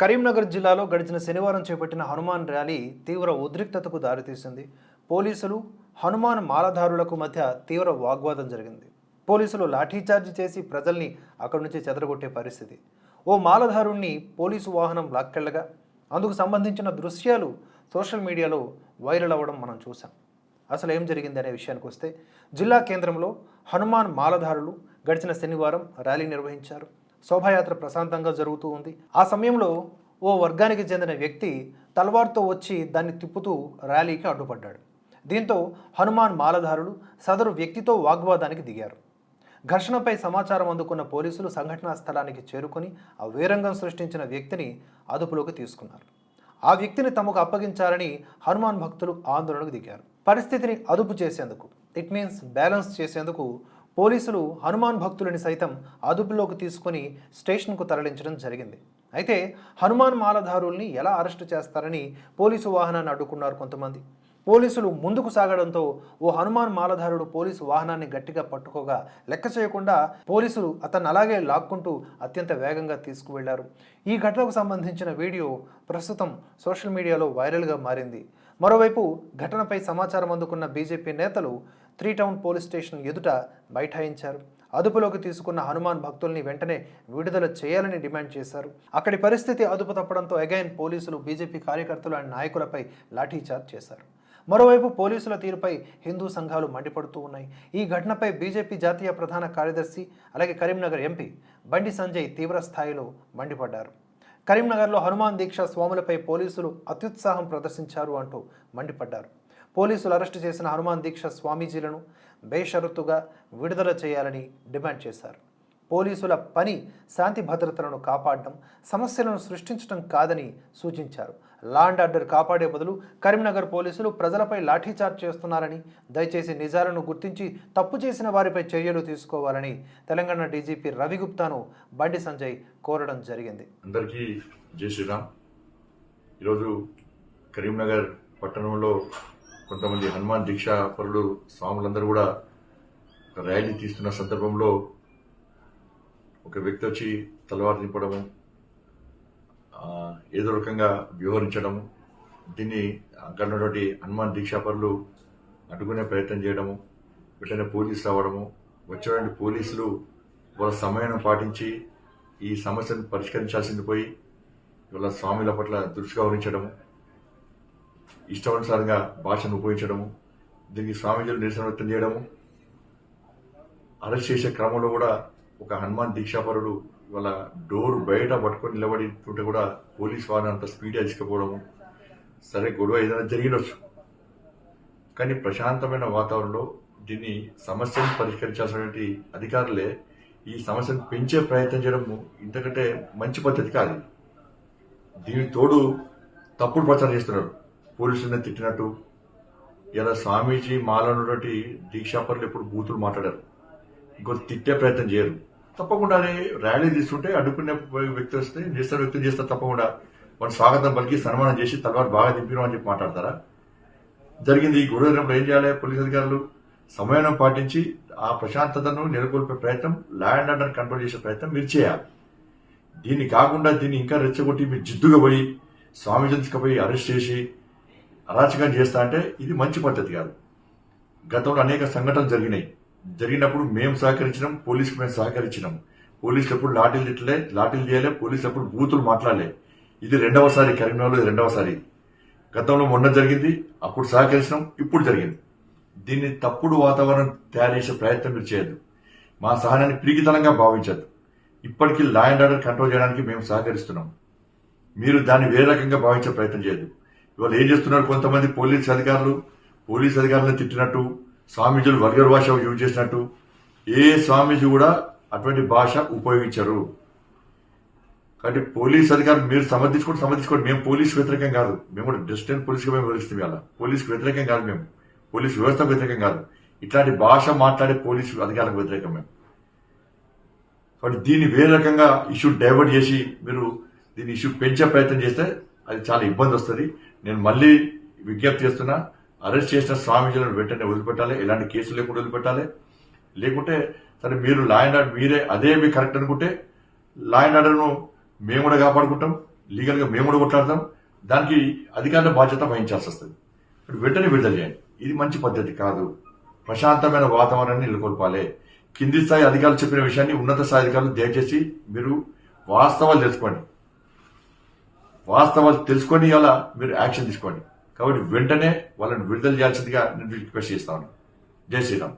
కరీంనగర్ జిల్లాలో గడిచిన శనివారం చేపట్టిన హనుమాన్ ర్యాలీ తీవ్ర ఉద్రిక్తతకు దారితీసింది. పోలీసులు హనుమాన్ మాలధారులకు మధ్య తీవ్ర వాగ్వాదం జరిగింది. పోలీసులు లాఠీచార్జ్ చేసి ప్రజల్ని అక్కడి నుంచి చెదరగొట్టే పరిస్థితి. ఓ మాలధారుణ్ణి పోలీసు వాహనం లాక్కెళ్ళగా అందుకు సంబంధించిన దృశ్యాలు సోషల్ మీడియాలో వైరల్ అవ్వడం మనం చూసాం అసలు ఏం జరిగింది అనే విషయానికి వస్తే జిల్లా కేంద్రంలో హనుమాన్ మాలధారులు గడిచిన శనివారం ర్యాలీ నిర్వహించారు. శోభాయాత్ర ప్రశాంతంగా జరుగుతూ ఉంది. ఆ సమయంలో ఓ వర్గానికి చెందిన వ్యక్తి తల్వార్తో వచ్చి దాన్ని తిప్పుతూ ర్యాలీకి అడ్డుపడ్డాడు. దీంతో హనుమాన్ మాలధారులు సదరు వ్యక్తితో వాగ్వాదానికి దిగారు. ఘర్షణపై సమాచారం అందుకున్న పోలీసులు సంఘటనా స్థలానికి చేరుకొని ఆ వీరంగం సృష్టించిన వ్యక్తిని అదుపులోకి తీసుకున్నారు. ఆ వ్యక్తిని తమకు అప్పగించాలని హనుమాన్ భక్తులు ఆందోళనకు దిగారు. పరిస్థితిని అదుపు చేసేందుకు ఇట్ మీన్స్ బ్యాలెన్స్ చేసేందుకు పోలీసులు హనుమాన్ భక్తులని సైతం అదుపులోకి తీసుకొని స్టేషన్కు తరలించడం జరిగింది. అయితే హనుమాన్ మాలధారుల్ని ఎలా అరెస్టు చేస్తారని పోలీసు వాహనాన్ని అడ్డుకున్నారు కొంతమంది. పోలీసులు ముందుకు సాగడంతో ఓ హనుమాన్ మాలధారుడు పోలీసు వాహనాన్ని గట్టిగా పట్టుకోగా లెక్క చేయకుండా పోలీసులు అతన్ని అలాగే లాక్కుంటూ అత్యంత వేగంగా తీసుకువెళ్ళారు. ఈ ఘటనకు సంబంధించిన వీడియో ప్రస్తుతం సోషల్ మీడియాలో వైరల్గా మారింది. మరోవైపు ఘటనపై సమాచారం అందుకున్న బీజేపీ నేతలు త్రీ టౌన్ పోలీస్ స్టేషన్ ఎదుట బైఠాయించారు. అదుపులోకి తీసుకున్న హనుమాన్ భక్తుల్ని వెంటనే విడుదల చేయాలని డిమాండ్ చేశారు. అక్కడి పరిస్థితి అదుపు తప్పడంతో అగైన్ పోలీసులు బీజేపీ కార్యకర్తలు అండ్ నాయకులపై లాఠీచార్జ్ చేశారు. మరోవైపు పోలీసుల తీరుపై హిందూ సంఘాలు మండిపడుతూ ఉన్నాయి. ఈ ఘటనపై బీజేపీ జాతీయ ప్రధాన కార్యదర్శి అలాగే కరీంనగర్ ఎంపీ బండి సంజయ్ తీవ్ర స్థాయిలో మండిపడ్డారు. కరీంనగర్లో హనుమాన్ దీక్ష స్వాములపై పోలీసులు అత్యుత్సాహం ప్రదర్శించారు అంటూ మండిపడ్డారు. పోలీసులు అరెస్టు చేసిన హనుమాన్ దీక్ష స్వామీజీలను బేషరతుగా విడుదల చేయాలని డిమాండ్ చేశారు. పోలీసుల పని శాంతి భద్రతలను కాపాడడం సమస్యలను సృష్టించడం కాదని సూచించారు. లా అండ్ ఆర్డర్ కాపాడే బదులు కరీంనగర్ పోలీసులు ప్రజలపై లాఠీచార్జ్ చేస్తున్నారని దయచేసి నిజాలను గుర్తించి తప్పు చేసిన వారిపై చర్యలు తీసుకోవాలని తెలంగాణ డీజీపీ రవిగుప్తాను బండి సంజయ్ కోరడం జరిగింది. అందరికీ జై శ్రీరామ్. ఈరోజు కరీంనగర్ పట్టణంలో కొంతమంది హనుమాన్ దీక్షా పరులు స్వాములందరూ కూడా ఒక ర్యాలీ తీస్తున్న సందర్భంలో ఒక వ్యక్తి వచ్చి తలవారు నింపడము ఏదో రకంగా వ్యవహరించడము దీన్ని అక్కడ ఉన్నటువంటి హనుమాన్ దీక్షా పరులు అడ్డుకునే ప్రయత్నం చేయడము వెంటనే పోలీసు రావడము వచ్చేటువంటి పోలీసులు వాళ్ళ సమయాన్ని పాటించి ఈ సమస్యను పరిష్కరించాల్సింది పోయి ఇవాళ స్వామిల పట్ల దృష్టిగా వహించడము ఇష్టానుసారంగా భాషను ఉపయోగించడము దీనికి స్వామీజీలు నిరసన వ్యక్తం చేయడము. అరెస్ట్ చేసే క్రమంలో కూడా ఒక హనుమాన్ దీక్షాపరుడు వాళ్ళ డోర్ బయట పట్టుకొని నిలబడి కూడా పోలీస్ వారిని అంత స్పీడ్గా తీసుకుపోవడము. సరే గొడవ ఏదైనా జరిగినొచ్చు. కానీ ప్రశాంతమైన వాతావరణంలో దీన్ని సమస్యను పరిష్కరించాల్సినటువంటి అధికారులే ఈ సమస్యను పెంచే ప్రయత్నం చేయడం ఇంతకంటే మంచి పద్ధతి కాదు. దీనికి తోడు తప్పుడు ప్రచారం చేస్తున్నారు. పోలీసులను తిట్టినట్టు. ఇలా స్వామీజీ మాలన్నటువంటి దీక్షాపరులు ఎప్పుడు బూతులు మాట్లాడారు. ఇంకో తిట్టే ప్రయత్నం చేయరు. తప్పకుండా అది ర్యాలీ తీసుకుంటే అడ్డుకునే వ్యక్తి వస్తే నిరసన వ్యక్తం చేస్తారు తప్పకుండా. వాళ్ళు స్వాగతం పలికి సన్మానం చేసి తర్వాత బాగా దింపినాం అని చెప్పి మాట్లాడతారా? జరిగింది ఈ గొడవ ఏం చేయాలి పోలీస్ అధికారులు? సమయం పాటించి ఆ ప్రశాంతతను నెలకొల్పే ప్రయత్నం ల్యాండ్ అండర్ కంట్రోల్ చేసే ప్రయత్నం మీరు చేయాలి. దీన్ని కాకుండా దీన్ని ఇంకా రెచ్చగొట్టి మీరు జిద్దుగా పోయి స్వామీజీ తీసుకుపోయి అరెస్ట్ చేసి అరాచకం చేస్తా అంటే ఇది మంచి పద్ధతి కాదు. గతంలో అనేక సంఘటనలు జరిగినాయి. జరిగినప్పుడు మేము సహకరించినాం పోలీసుకు మేము సహకరించినాం. పోలీసులు ఎప్పుడు లాఠీలు తిట్టలే లాఠీలు చేయలే పోలీసులు ఎప్పుడు బూతులు మాట్లాడలే. ఇది రెండవసారి కరీంనగర్లో రెండవసారి. గతంలో మొన్న జరిగింది అప్పుడు సహకరించడం ఇప్పుడు జరిగింది. దీన్ని తప్పుడు వాతావరణం తయారు చేసే ప్రయత్నం మీరు చేయొద్దు. మా సహనాన్ని పిరిగితనంగా భావించద్దు. ఇప్పటికీ లా అండ్ ఆర్డర్ కంట్రోల్ చేయడానికి మేము సహకరిస్తున్నాం. మీరు దాన్ని వేరే రకంగా భావించే ప్రయత్నం చేయదు ఇవాళ ఏం చేస్తున్నారు కొంతమంది పోలీస్ అధికారులు? పోలీస్ అధికారులను తిట్టినట్టు స్వామీజీలు వర్గర్ భాష యూజ్ చేసినట్టు ఏ స్వామీజీ కూడా అటువంటి భాష ఉపయోగించరు. కాబట్టి పోలీస్ అధికారులు మీరు సమర్థించుకోండి సమర్థించుకోండి. మేము పోలీస్ వ్యతిరేకం కాదు. మేము కూడా డిస్టెంట్ పోలీస్గా మేము వివరిస్తాం ఇలా పోలీస్ వ్యతిరేకం కాదు మేము. పోలీస్ వ్యవస్థకు వ్యతిరేకం కాదు. ఇట్లాంటి భాష మాట్లాడే పోలీసు అధికారులకు వ్యతిరేకం మేము. కాబట్టి దీన్ని వేరే రకంగా ఇష్యూ డైవర్ట్ చేసి మీరు దీన్ని ఇష్యూ పెంచే ప్రయత్నం చేస్తే అది చాలా ఇబ్బంది వస్తుంది. నేను మళ్ళీ విజ్ఞప్తి చేస్తున్నా అరెస్ట్ చేసిన స్వామీజీలను వెంటనే వదిలిపెట్టాలి ఎలాంటి కేసులు లేకుండా వదిలిపెట్టాలి. లేకుంటే సరే మీరు లా అండ్ ఆర్డర్ మీరే అదే మీ కరెక్ట్ అనుకుంటే లా అండ్ ఆర్డర్ను మేము కూడా కాపాడుకుంటాం లీగల్గా మేము కూడా కొట్లాడతాం దానికి అధికారుల బాధ్యత వహించాల్సి వస్తుంది. ఇప్పుడు వెంటనే విడుదల చేయండి. ఇది మంచి పద్ధతి కాదు. ప్రశాంతమైన వాతావరణాన్ని నెలకొల్పాలి. కింది స్థాయి అధికారులు చెప్పిన విషయాన్ని ఉన్నత స్థాయి అధికారులు దయచేసి మీరు వాస్తవాలు తెలుసుకోండి. వాస్తవాలు తెలుసుకొని అలా మీరు యాక్షన్ తీసుకోండి. కాబట్టి వెంటనే వాళ్ళని విడుదల చేయాల్సిందిగా నేను రిక్వెస్ట్ చేస్తాను జై శ్రీరామ్.